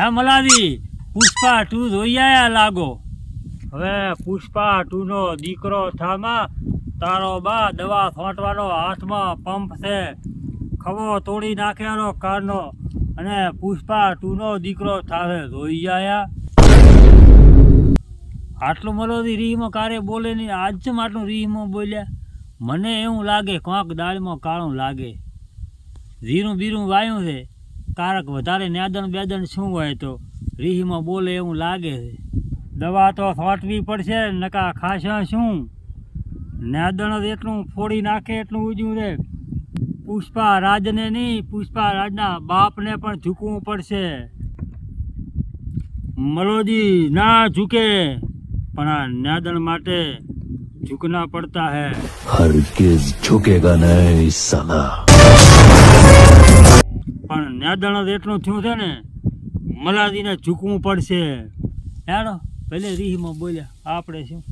હે મલાદી, પુષ્પા ટુ જોઈ આયા લાગો. હવે પુષ્પા ટુનો દીકરો થામાં તારો બા દવા છોંટવાનો હાથમાં પંપ છે. ખવો તોડી નાખ્યાનો કારનો અને પુષ્પા ટુનો દીકરો થાવે જોઈ આયા. આટલું મલોદી રીહમાં કારે બોલે નહીં, આજ ચમ આટલું રીહમાં બોલ્યા. મને એવું લાગે, કોંક દાળમાં કાળું લાગે. જીરું બીરું વાયું છે. કારક વધારે નેદણ બેદણ શું હોય તો રીહમાં બોલે એવું લાગે છે દવા તો છોંટવી પડશે નકા ખાશા શું નેદણ જ એટલું ફોડી નાખે એટલું ઊંચું છે પુષ્પા રાજને નહીં પુષ્પા રાજના બાપને પણ ઝૂકવું પડશે મલોજી ના ઝૂકે પણ આ નેદણ માટે ઝૂકના પડતા હે हरगिज झुकेगा नहीं साला પણ નેદણ એટલું થયું છે ને મલાદીને ઝૂકવું પડશે. હેડો ભલે રીહમાં બોલ્યા આપણે શું?